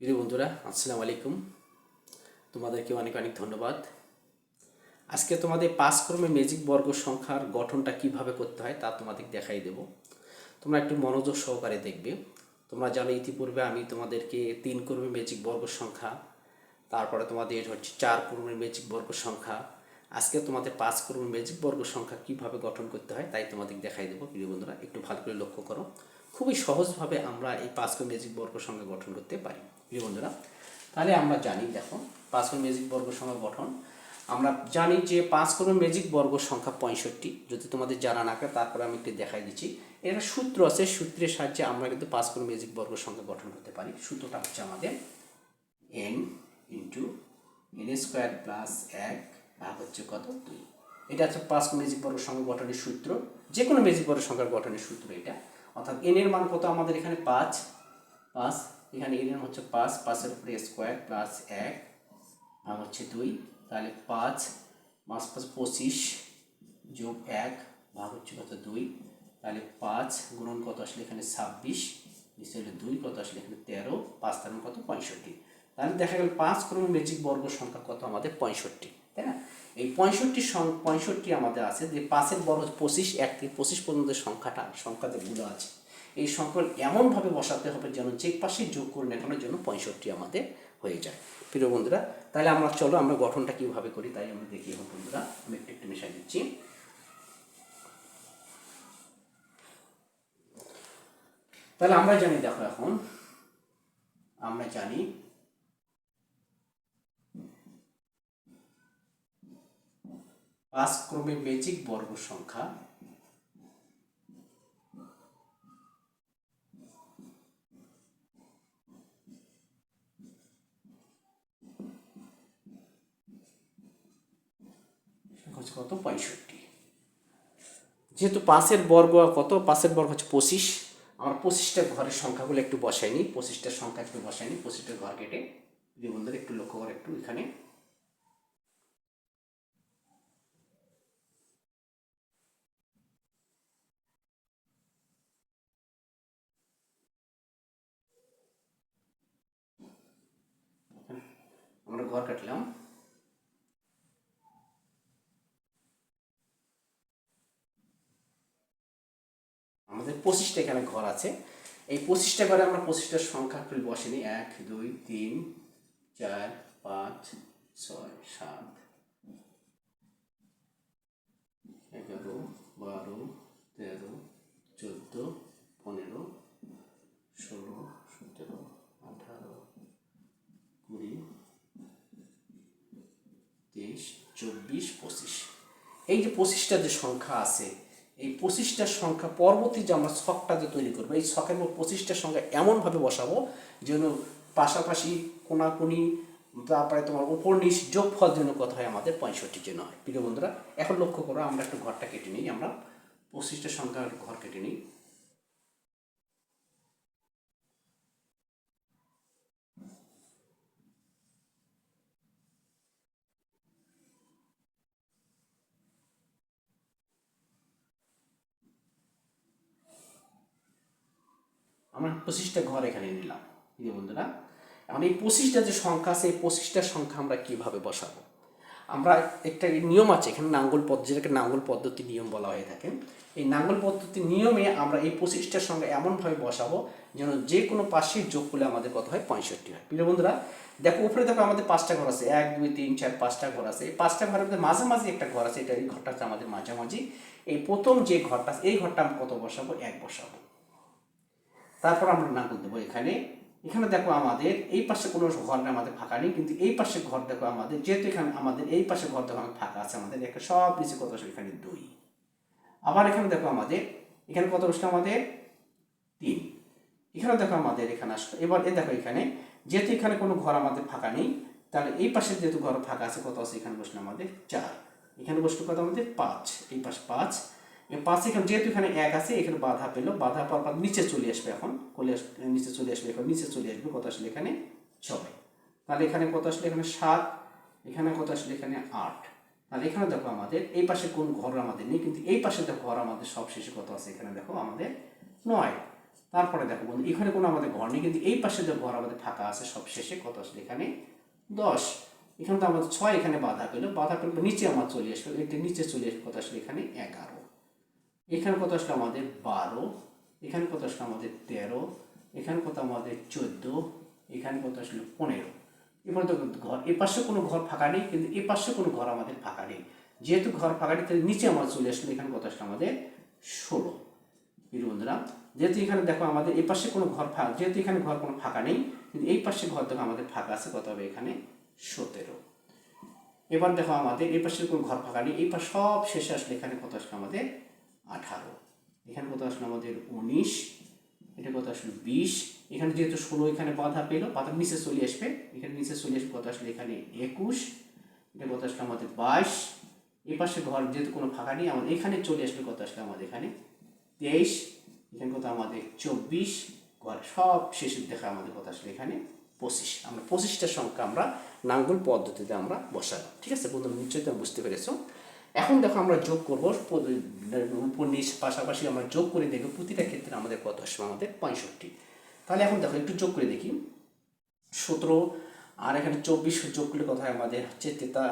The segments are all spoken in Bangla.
প্রিয় বন্ধুরা, আসসালামু আলাইকুম। তোমাদেরকে অনেক অনেক ধন্যবাদ। আজকে তোমাদের পাঁচ ক্রমে ম্যাজিক বর্গ সংখ্যার গঠনটা কীভাবে করতে হয় তা তোমাদের দেখাই দেব। তোমরা একটু মনোযোগ সহকারে দেখবে। তোমরা জানো, ইতিপূর্বে আমি তোমাদেরকে তিন ক্রমে ম্যাজিক বর্গ সংখ্যা, তারপরে তোমাদের হচ্ছে চার ক্রমের ম্যাজিক বর্গ সংখ্যা, আজকে তোমাদের পাঁচ ক্রমের ম্যাজিক বর্গ সংখ্যা কীভাবে গঠন করতে হয় তাই তোমাদের দেখাই দেবো। প্রিয় বন্ধুরা, একটু ভালো করে লক্ষ্য করো। খুবই সহজভাবে আমরা এই পাঁচ ক্রম ম্যাজিক বর্গ সঙ্গে গঠন করতে পারি। প্রিয় বন্ধুরা, তাহলে আমরা জানি, দেখো পাঁচ ক্রম ম্যাজিক বর্গ সঙ্গে গঠন। আমরা জানি যে পাঁচ ক্রম ম্যাজিক বর্গ সংখ্যা পঁয়ষট্টি। যদি তোমাদের জানা না থাকে, তারপরে আমি একটু দেখাই দিচ্ছি। এটা সূত্র আছে, সূত্রের সাহায্যে আমরা কিন্তু পাঁচ ক্রম ম্যাজিক বর্গ সংখ্যা গঠন করতে পারি। সূত্রটা হচ্ছে আমাদের N into N square plus এক ভাগ হচ্ছে কত? দুই। এটা হচ্ছে পাঁচ কোনো ম্যাজিক বর্গ সংখ্যা গঠনের সূত্র। যে কোনো ম্যাজিক বর্গ সংখ্যার গঠনের সূত্র এটা। অর্থাৎ এন এর মান কত আমাদের এখানে? পাঁচ। পাঁচ। এখানে এন এর হচ্ছে পাঁচ। পাঁচের উপরে স্কোয়ার প্লাস এক ভাগ হচ্ছে দুই। তাহলে পাঁচ পাঁচ পাঁচ পঁচিশ যোগ এক ভাগ হচ্ছে কত দুই। তাহলে পাঁচ গুণন কত আসলে এখানে ছাব্বিশ। হলে দুই, কত আসলে এখানে তেরো। পাঁচ তেরো কত? পঁয়ষট্টি। তাহলে দেখা গেল পাঁচ ক্রম ম্যাজিক বর্গ সংখ্যা কত? আমাদের পঁয়ষট্টি। এই পঁয়ষট্টি পঁয়ষট্টি আমাদের আছে, যে পাঁচের বড় পঁচিশ, এক থেকে পঁচিশ পর্যন্ত সংখ্যাটা, সংখ্যাতে গুলো আছে, এই সংখ্যা এমনভাবে বসাতে হবে যেন যে পাশে যোগ করে নেখানোর জন্য পঁয়ষট্টি আমাদের হয়ে যায়। প্রিয় বন্ধুরা, তাহলে আমরা, চলো আমরা গঠনটা কীভাবে করি, তাই আমরা দেখি এখন বন্ধুরা, আমি একটু একটু মিশাই দিচ্ছি। তাহলে আমরা জানি, দেখো এখন, আমরা জানি পাঁচ ক্রমে ম্যাজিক বর্গ সংখ্যা। কত? পঁয়ষট্টি। যেহেতু পাঁচের বর্গ, কত? পাঁচের বর্গ হচ্ছে পঁচিশ। আমার পঁচিশটা ঘরের সংখ্যাগুলো একটু বসাইনি পঁচিশটার সংখ্যা একটু বসাইনি পঁচিশটা ঘর কেটে বন্ধুরা একটু লক্ষ্য করে একটু এখানে আমরা ঘর কাটলাম। আমাদের পঁচিশটা এখানে ঘর আছে। এই পঁচিশটা ঘরে আমরা পঁচিশটার সংখ্যা একটু বসেনি। এক, দুই, তিন, চার, পাঁচ, ছয়, সাত। এগারো, বারো তেরো চোদ্দ পনেরো ষোলো সতেরো আঠারো কুড়ি তেইশ চব্বিশ, পঁচিশ। এই যে পঁচিশটা যে সংখ্যা আছে, এই পঁচিশটার সংখ্যা পরবর্তী যে আমরা ছকটা যে তৈরি করব, এই ছকের মধ্যে পঁচিশটার সংখ্যা এমনভাবে বসাবো, যেন পাশাপাশি কোনাকুনি, তারপরে তোমার উপর নিচ যোগফল যেন কথা হয় আমাদের পঁয়ষট্টি জন্য হয়। প্রিয় বন্ধুরা, এখন লক্ষ্য করো, আমরা একটু ঘরটা কেটে নিই, আমরা পঁচিশটা সংখ্যার ঘর কেটে নিই। আমরা পঁচিশটা ঘর এখানে নিলাম। প্রিয় বন্ধুরা, এখন এই পঁচিশটা যে সংখ্যা আছে, এই পঁচিশটার সংখ্যা আমরা কীভাবে বসাবো? আমরা একটা নিয়ম আছে, এখানে নাঙ্গল পদ্ধতি যেটাকে নাঙ্গল পদ্ধতি নিয়ম বলা হয়ে থাকে। এই নাঙ্গল পদ্ধতির নিয়মে আমরা এই পঁচিশটার সঙ্গে এমনভাবে বসাবো যেন যে কোনো পাশে যোগ করলে আমাদের কত হয়? পঁয়ষট্টি হয়। প্রিয় বন্ধুরা, দেখো, উপরে দেখো আমাদের পাঁচটা ঘর আছে। এক, দুই, তিন, চার, পাঁচটা ঘর আছে। এই পাঁচটা ঘরের মধ্যে মাঝামাঝি একটা ঘর আছে। এটা এই ঘরটা আছে আমাদের মাঝামাঝি। এই প্রথম যে ঘরটা এই ঘরটা আমরা কত বসাবো? এক বসাবো। তারপর আমরা নাঙ্গল দেবো এখানে। এখানে দেখো আমাদের, এই পাশে কোনো ঘর আমাদের ফাঁকা নেই, কিন্তু এই পাশে ঘর দেখো আমাদের, যেহেতু এখানে আমাদের এই পাশে ঘর দেখো আমাদের ফাঁকা আছে, আমাদের একটা সব নিচে কত আসবে এখানে দুই। আবার এখানে দেখো আমাদের, এখানে কত বসল আমাদের? তিন। এখানে দেখো আমাদের, এখানে আসলো। এবার এ দেখো এখানে, যেহেতু এখানে কোনো ঘর আমাদের ফাঁকা নেই, তাহলে এই পাশে যেহেতু ঘর ফাঁকা আছে, কত আছে? এখানে বসল আমাদের চার। এখানে বসল কত? আমাদের পাঁচ। এই পাশে পাঁচ। পাঁচ এখানে, যেহেতু এখানে এক আছে, এখানে বাধা পেল। বাধা পাওয়ার পর নিচে চলে আসবে এখন। কোলে নিচে চলে আসবে এখন, নিচে চলে আসবে। কত আসলে এখানে ছয়। তাহলে এখানে কত আসলে এখানে সাত, এখানে কত আসলে এখানে আট। তাহলে এখানে দেখো আমাদের, এই পাশে কোন ঘর আমাদের নেই, কিন্তু এই পাশে দেখো ঘর আমাদের সব শেষে কত আছে? এখানে দেখো আমাদের নয়। তারপরে দেখো বন্ধু, এখানে কোনো আমাদের ঘর নেই, কিন্তু এই পাশে যে ঘর আমাদের ফাঁকা আছে সব শেষে কত আসলে এখানে দশ। এখানে তো আমাদের ছয় এখানে বাধা পেল। বাধা পেল নিচে আমার চলে আসলো এটা নিচে চলে আসবে কত আসলে এখানে এগারো। এখানে কত আসলো আমাদের বারো, এখানে কত আসলো আমাদের তেরো, এখানে কত আমাদের চোদ্দ, এখানে কত আসলো পনেরো। এবার তো ঘর, এ পাশে কোনো ঘর ফাঁকা নেই, কিন্তু এ পাশে কোনো ঘর আমাদের ফাঁকা নেই। যেহেতু ঘর ফাঁকা নেই, তাহলে নিচে আমার চলে আসলো এখানে কত আসলো আমাদের ষোলো। প্রিয় বন্ধুরা, যেহেতু এখানে দেখো আমাদের এই পাশে কোনো ঘর ফাঁকা যেহেতু এখানে ঘর কোনো ফাঁকা নেই, কিন্তু এই পাশে ঘর দেখো আমাদের ফাঁকা আছে, কত হবে এখানে সতেরো। এবার দেখো আমাদের এই পাশে কোনো ঘর ফাঁকা নেই, এই পাশ সব শেষে আসলে এখানে কত আসলো আমাদের আঠারো। এখানে কত আসলো আমাদের উনিশ, এটা কত আসলো বিশ। এখানে যেহেতু ষোলো এখানে বাধা পেল বাধার নিচে চলে আসবে। এখানে নিচে চলে আসবে কত আসলে এখানে একুশ, এটা কত আসলো আমাদের বাইশ। এই পাশে ঘর যেহেতু কোনো ফাঁকা নেই, আমাদের এখানে চলে আসলে কত আসলে আমাদের এখানে তেইশ, এখানে কত আমাদের চব্বিশ। ঘর সব শেষের দেখা আমাদের কত আসলে এখানে পঁচিশ। আমরা পঁচিশটা সংখ্যা আমরা নাঙ্গল পদ্ধতিতে আমরা বসালাম। ঠিক আছে বন্ধু, নিশ্চয়ই তুমি বুঝতে পেরেছ। এখন দেখো আমরা যোগ করব উপর নিচ পাশাপাশি আমরা যোগ করে দেখব প্রতিটা ক্ষেত্রে আমাদের কত আসবে? আমাদের পঁয়ষট্টি। তাহলে এখন দেখো একটু যোগ করে দেখি। সতেরো, আর এখানে চব্বিশ যোগ করলে কথা হয়? আমাদের হচ্ছে তেতা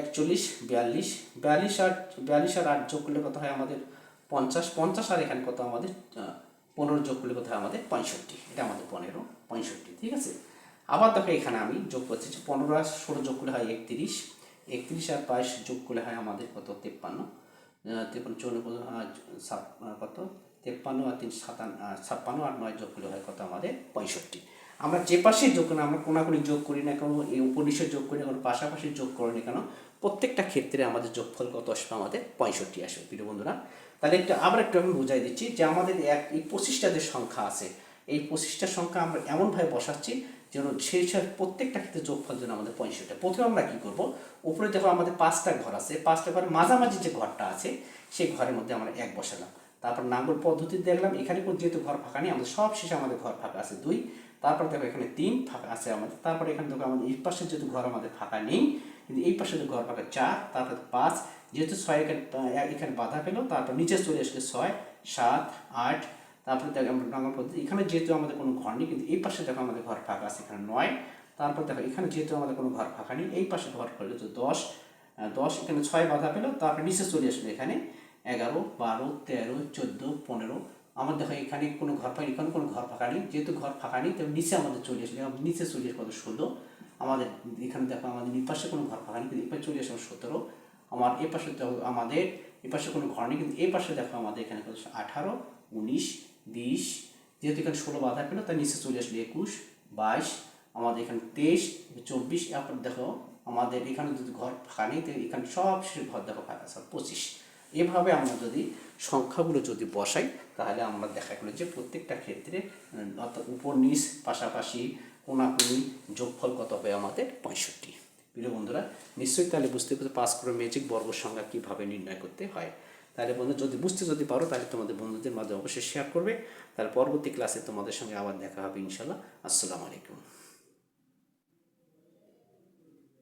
একচল্লিশ, বিয়াল্লিশ। বিয়াল্লিশ আর বিয়াল্লিশ আর আট যোগ করলে কত হয়? আমাদের পঞ্চাশ। পঞ্চাশ আর এখানে কত? আমাদের পনেরো যোগ করলে কত হয়? আমাদের পঁয়ষট্টি। এটা আমাদের পনেরো, পঁয়ষট্টি, ঠিক আছে? আবার দেখো এখানে আমি যোগ করছি পনেরো আর ষোলো যোগ করলে হয় একত্রিশ। একত্রিশ আর বাইশ যোগ করলে হয় আমাদের কত? তেপ্পান্ন। তেপ্পান্ন চৌন্ন কত? তেপ্পান্ন আর তিন সাতান্ন আহ, ছাপ্পান্ন আর নয় যোগ করলে হয় কত আমাদের? পঁয়ষট্টি। আমরা যে পাশে যোগ করি আমরা কোনাকুনি যোগ করি না কেন? এই উপনিষে যোগ করি না কেন? পাশাপাশি যোগ করি না কেন? প্রত্যেকটা ক্ষেত্রে আমাদের যোগফল কত আসবে? আমাদের পঁয়ষট্টি আসবে প্রিয় বন্ধুরা। তাহলে একটু আবার একটু আমি বুঝাই দিচ্ছি যে আমাদের এক এই পঁচিশটা যে সংখ্যা আছে এই পঁচিশটা সংখ্যা আমরা এমনভাবে বসাচ্ছি যেন সব প্রত্যেকটা ক্ষেত্রে যোগফল যেন আমাদের পঁয়ষট্টি প্রথমে আমরা কি করব? উপরে দেখো আমাদের পাঁচটা ঘর আছে। পাঁচটা ঘরের মাঝামাঝি যে ঘরটা আছে, সেই ঘরের মধ্যে আমরা এক বসালাম। তারপর নাঙ্গল পদ্ধতি দেখলাম, এখানে কোনো যেহেতু ঘর ফাঁকা নেই, আমাদের সব শেষে আমাদের ঘর ফাঁকা আছে দুই। তারপর দেখো এখানে তিন ফাঁকা আছে আমাদের। তারপরে এখানে দেখো আমাদের এই পাশে যেহেতু ঘর আমাদের ফাঁকা নেই, কিন্তু এই পাশে ঘর ফাঁকা চার, তারপর পাঁচ। যেহেতু ছয় এখানে এখানে বাধা পেল, তারপর নিচে চলে আসলে ছয়, সাত, আট তারপরে দেখো আমরা পদ্ধতি, এখানে যেহেতু আমাদের কোনো ঘর নেই, কিন্তু এই পাশে দেখো আমাদের ঘর ফাঁকা আছে, এখানে নয়। তারপর দেখো, এখানে যেহেতু আমাদের কোনো ঘর ফাঁকা নেই, এই পাশে ঘর করলে তো দশ দশ, এখানে ছয় বাধা পেল, তারপর নিচে চলে আসলে এখানে এগারো, বারো, তেরো, চোদ্দ, পনেরো। আমার দেখো এখানে কোনো ঘর ফাঁকা এখানে কোনো ঘর ফাঁকা নেই, যেহেতু ঘর ফাঁকা নেই তো নিচে আমাদের চলে আসলে নিচে চলে আসে কত? ষোলো। আমাদের এখানে দেখো আমাদের পাশে কোনো ঘর ফাঁকা নেই, কিন্তু এই পাশে চলে আসে সতেরো। আমার এই পাশে আমাদের, এই পাশে কোনো ঘর নেই, কিন্তু এই পাশে দেখো আমাদের এখানে কত? আঠারো, উনিশ বিশ যেহেতু এখানে ষোলো বাধা পেল তার নিচে চলে আসলে একুশ, বাইশ, আমাদের এখানে তেইশ, চব্বিশ, এরপর দেখো আমাদের এখানে যদি ঘর ফাঁকা নেই তো এখানে সব ঘর দেখো ফাঁকা সব পঁচিশ। এভাবে আমরা যদি সংখ্যাগুলো যদি বসাই, তাহলে আমরা দেখা গেলো যে প্রত্যেকটা ক্ষেত্রে অর্থাৎ উপর নিচ পাশাপাশি কোনাকুনি যোগফল কত হবে আমাদের? পঁয়ষট্টি। প্রিয় বন্ধুরা, নিশ্চয়ই তাহলে বুঝতে পারছ পাঁচ করে ম্যাজিক বর্গ সংখ্যা কীভাবে নির্ণয় করতে হয়। তাহলে বন্ধু, যদি বুঝতে যদি পারো, তাহলে তোমাদের বন্ধুদের মাঝে অবশ্যই শেয়ার করবে। তাহলে পরবর্তী ক্লাসে তোমাদের সঙ্গে আবার দেখা হবে ইনশাল্লাহ আসসালামু আলাইকুম।